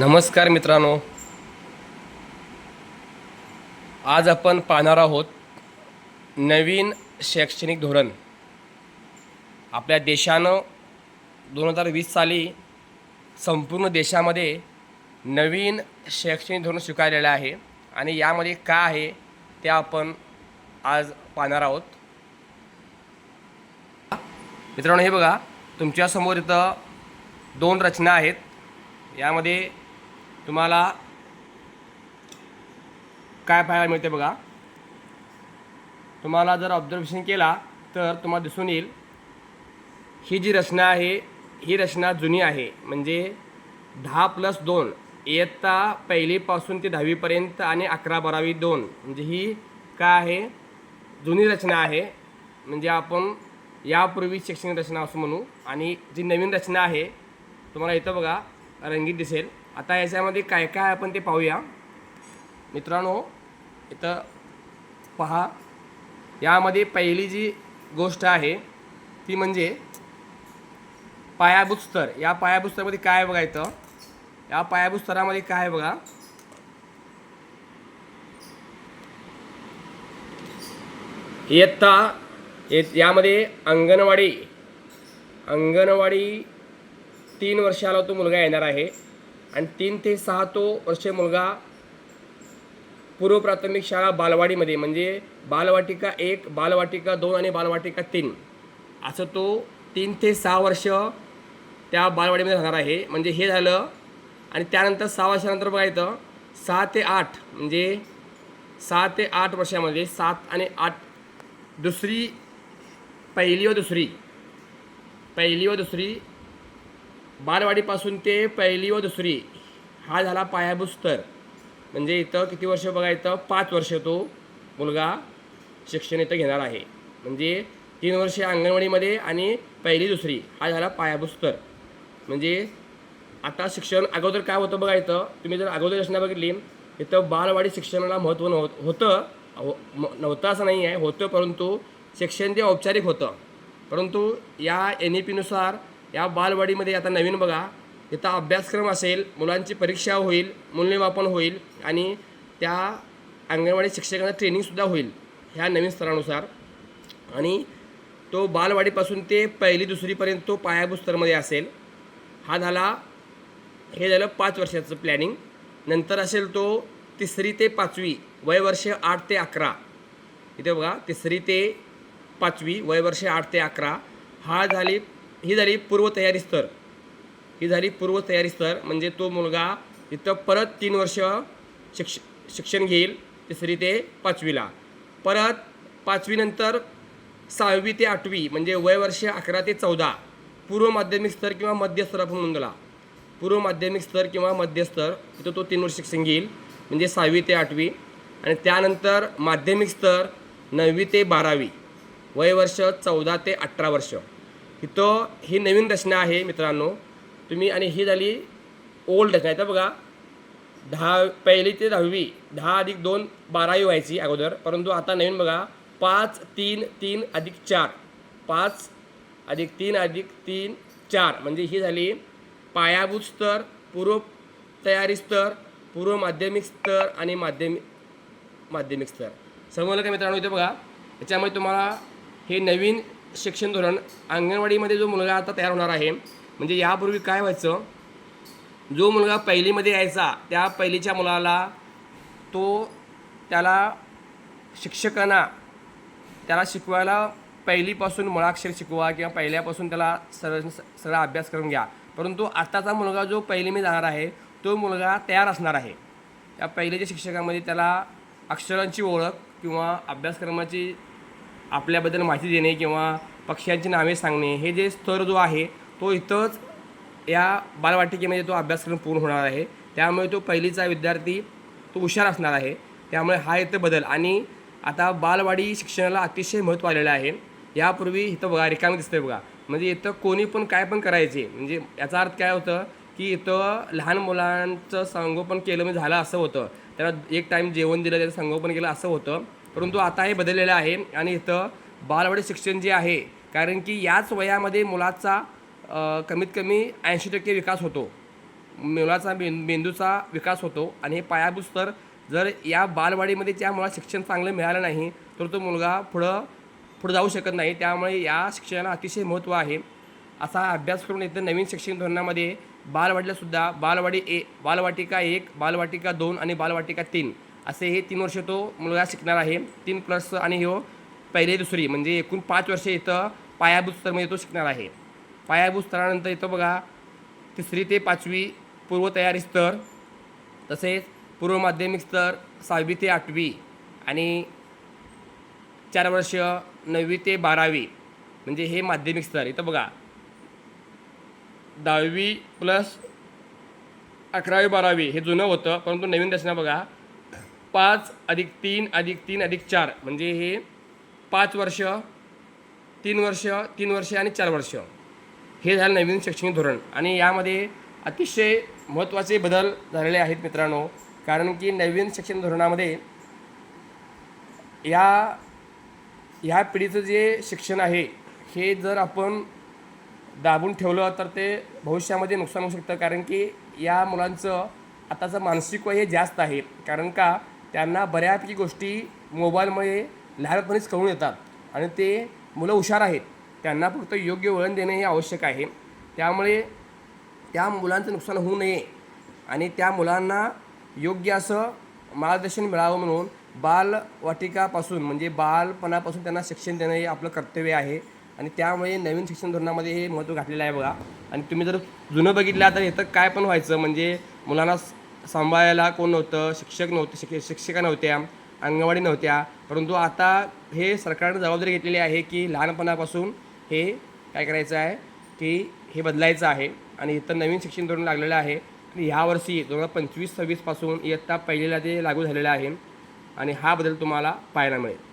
नमस्कार मित्रांनो. आज आपण पाहणार आहोत नवीन शैक्षणिक धोरण. आपल्या देशानं दोन हजार वीस साली संपूर्ण देशामध्ये नवीन शैक्षणिक धोरण स्वीकारलेलं आहे आणि यामध्ये काय आहे ते आपण आज पाहणार आहोत. मित्रांनो हे बघा तुमच्यासमोर इथं दोन रचना आहेत. यामध्ये तुम्हाला काय पाहायला मिळते बघा. तुम्हाला जर ऑब्झर्वेशन केला तर तुम्हाला दिसून येईल ही जी रचना आहे ही रचना जुनी आहे. म्हणजे दहा प्लस दोन इयत्ता पहिलीपासून ते दहावीपर्यंत आणि अकरा बारावी दोन म्हणजे ही काय आहे? जुनी रचना आहे. म्हणजे आपण यापूर्वी शैक्षणिक रचना असं म्हणू. आणि जी नवीन रचना आहे तुम्हाला इथं बघा रंगीत दिसेल. आता याच्यामध्ये काय काय आपण ते पाहूया. मित्रांनो इथं पहा. यामध्ये पहिली जी गोष्ट आहे ती म्हणजे पायाभूत स्तर. या पायाभूत स्तरामध्ये काय बघा इथं? या पायाभूत स्तरामध्ये काय आहे बघा? इयत्ता येत यामध्ये अंगणवाडी. अंगणवाडी तीन वर्षाला तो मुलगा येणार आहे. आणि तीन ते सहा तो वर्ष मुलगा पूर्व प्राथमिक शाळा बालवाडीमध्ये म्हणजे बालवाटिका एक बालवाटिका दोन आणि बालवाटिका तीन. असं तो तीन ते सहा वर्ष त्या बालवाडीमध्ये राहणार आहे. म्हणजे हे झालं आणि त्यानंतर सहा वर्षानंतर बघायचं सहा ते आठ म्हणजे सहा ते आठ वर्षामध्ये सात आणि आठ दुसरी पहिली व दुसरी पहिली व दुसरी बालवाडीपासून ते पहिली व दुसरी हा झाला पायाभूत स्तर म्हणजे इथं किती वर्ष बघा इथं पाच वर्ष तो मुलगा शिक्षण इथं घेणार आहे. म्हणजे तीन वर्षे अंगणवाडीमध्ये आणि पहिली दुसरी हा झाला पायाभूत स्तर म्हणजे आता शिक्षण अगोदर काय होतं बघा इथं तुम्ही जर अगोदर रचना बघितली इथं बालवाडी शिक्षणाला महत्त्व नव्ह होतं हो म- नव्हतं असं नाही आहे होतं परंतु शिक्षण ते औपचारिक होतं. परंतु या एन ई पीनुसार या बालवाडीमध्ये आता नवीन बघा इथं अभ्यासक्रम असेल मुलांची परीक्षा होईल मूल्यमापन होईल आणि त्या अंगणवाडी शिक्षकांना ट्रेनिंगसुद्धा होईल ह्या नवीन स्तरानुसार. आणि तो बालवाडीपासून ते पहिली दुसरीपर्यंत तो पायाभूत स्तरमध्ये असेल. हा झाला हे झालं पाच वर्षाचं प्लॅनिंग नंतर असेल तो तिसरी ते पाचवी वयवर्ष आठ ते अकरा. इथे बघा तिसरी ते पाचवी वयवर्ष आठ ते अकरा. हा झाली ही झाली पूर्वतयारी स्तर. ही झाली पूर्वतयारी स्तर म्हणजे तो मुलगा इथं परत तीन वर्ष शिक्ष शिक्षण घेईल तिसरी ते पाचवीला. परत पाचवीनंतर सहावी ते आठवी म्हणजे वयवर्ष अकरा ते चौदा. पूर्व माध्यमिक स्तर किंवा मध्यस्तर आपण म्हणून गेला पूर्व माध्यमिक स्तर किंवा मध्यस्तर तिथं इथं तो तीन वर्ष शिक्षण घेईल म्हणजे सहावी ते आठवी. आणि त्यानंतर माध्यमिक स्तर नववी ते बारावी. वयवर्ष चौदा ते अठरा वर्ष. इथं ही नवीन रचना आहे मित्रांनो. तुम्ही आणि ही झाली ओल्ड रचना इथं बघा दहा पहिली ते दहावी दहा अधिक दोन बारावी व्हायची अगोदर. परंतु आता नवीन बघा पाच तीन तीन अधिक चार. पाच अधिक तीन अधिक तीन चार. म्हणजे ही झाली पायाभूत स्तर पूर्व तयारी स्तर पूर्व माध्यमिक स्तर आणि माध्यमिक माध्यमिक स्तर. समजलं का मित्रांनो? इथे बघा त्याच्यामुळे तुम्हाला हे नवीन शिक्षण धोरण अंगणवाडीमध्ये जो मुलगा आता तयार होणार आहे म्हणजे यापूर्वी काय व्हायचं? जो मुलगा पहिलीमध्ये यायचा त्या पहिलीच्या मुलाला तो त्याला शिक्षकांना त्याला शिकवायला पहिलीपासून मुळाक्षर शिकवा किंवा पहिल्यापासून त्याला सरळ सगळा अभ्यास करून घ्या. परंतु आत्ताचा मुलगा जो पहिलीमध्ये जाणार आहे तो मुलगा तयार असणार आहे. त्या पहिलेच्या शिक्षकामध्ये त्याला अक्षरांची ओळख किंवा अभ्यासक्रमाची आपल्याबद्दल माहिती देणे किंवा पक्ष्यांची नावे सांगणे हे जे स्तर जो आहे तो इथंच या बालवाटिकेमध्ये तो अभ्यासक्रम पूर्ण होणार आहे. त्यामुळे तो पहिलीचा विद्यार्थी तो हुशार असणार आहे. त्यामुळे हा इथं बदल. आणि आता बालवाडी शिक्षणाला अतिशय महत्त्व आलेलं आहे. यापूर्वी इथं बघा रिकामी दिसतंय बघा. म्हणजे इथं कोणी पण काय पण करायचे म्हणजे याचा अर्थ काय होतं की इथं लहान मुलांचं संगोपन केलं म्हणजे झालं असं होतं. त्याला एक टाईम जेवण दिलं त्याचं संगोपन केलं असं होतं. परंतु आता हे बदललेलं आहे आणि इथं बालवाडी शिक्षण जे आहे कारण की याच वयामध्ये मुलाचा कमीत कमी ऐंशी टक्के विकास होतो. मुलाचा मेंद मेंदूचा विकास होतो आणि हे पायाभूत स्तर जर या बालवाडीमध्ये त्या मुलाला शिक्षण चांगलं मिळालं नाही तर तो मुलगा पुढं पुढं जाऊ शकत नाही. त्यामुळे या शिक्षणाला अतिशय महत्त्व आहे. असा अभ्यास करून इथं नवीन शैक्षणिक धोरणामध्ये बालवाडीला सुद्धा बालवाडी ए बालवाटिका एक बालवाटिका दोन आणि बालवाटिका तीन असे हे तीन वर्ष तो मुलगा शिकणार आहे. तीन प्लस आणि हो पहिले दुसरी म्हणजे एकूण पाच वर्ष इथं पायाभूत स्तरमध्ये तो शिकणार आहे. पायाभूत स्तरानंतर इथं बघा तिसरी ते पाचवी पूर्वतयारी स्तर तसेच पूर्व माध्यमिक स्तर सहावी ते आठवी आणि चार वर्ष नववी ते बारावी म्हणजे हे माध्यमिक स्तर. इथं बघा दहावी प्लस अकरावी बारावी हे जुनं होतं परंतु नवीन रचना बघा पाच अधिक तीन अधिक तीन अधिक चार. म्हणजे हे पाच वर्ष तीन वर्ष तीन वर्ष आणि चार वर्ष. हे झालं नवीन शैक्षणिक धोरण. आणि यामध्ये अतिशय महत्त्वाचे बदल झालेले आहेत मित्रांनो. कारण की नवीन शिक्षण धोरणामध्ये या ह्या पिढीचं जे शिक्षण आहे हे जर आपण दाबून ठेवलं तर ते भविष्यामध्ये नुकसान होऊ शकतं. कारण की या मुलांचं आताचं मानसिक वय हे जास्त आहे. कारण का? त्यांना बऱ्यापैकी गोष्टी मोबाईलमुळे लहानपणीच कळून येतात. आणि ते मुलं हुशार आहेत. त्यांना फक्त योग्य वळण देणे हे आवश्यक आहे. त्यामुळे त्या मुलांचं नुकसान होऊ नये. आणि त्या मुलांना योग्य असं मार्गदर्शन मिळावं म्हणून बालवाटिकापासून म्हणजे बालपणापासून त्यांना शिक्षण देणं हे आपलं कर्तव्य आहे. आणि त्यामुळे नवीन शिक्षण धोरणामध्ये हे महत्त्व घातलेलं आहे बघा. आणि तुम्ही जर जुनं बघितलं तर इथं काय पण व्हायचं म्हणजे मुलांना सांभाळायला कोण नव्हतं शिक्षक नव्हते शिक शिक्षिका नव्हत्या अंगणवाडी नव्हत्या. परंतु आता हे सरकारनं जबाबदारी घेतलेली आहे की लहानपणापासून हे काय करायचं आहे की हे बदलायचं आहे आणि इथं नवीन शिक्षण धोरण लागलेलं आहे. आणि ह्यावर्षी दोन हजार पंचवीस सव्वीसपासून इयत्ता पहिलीला ते लागू झालेलं आहे आणि हा बदल तुम्हाला पाहायला मिळेल.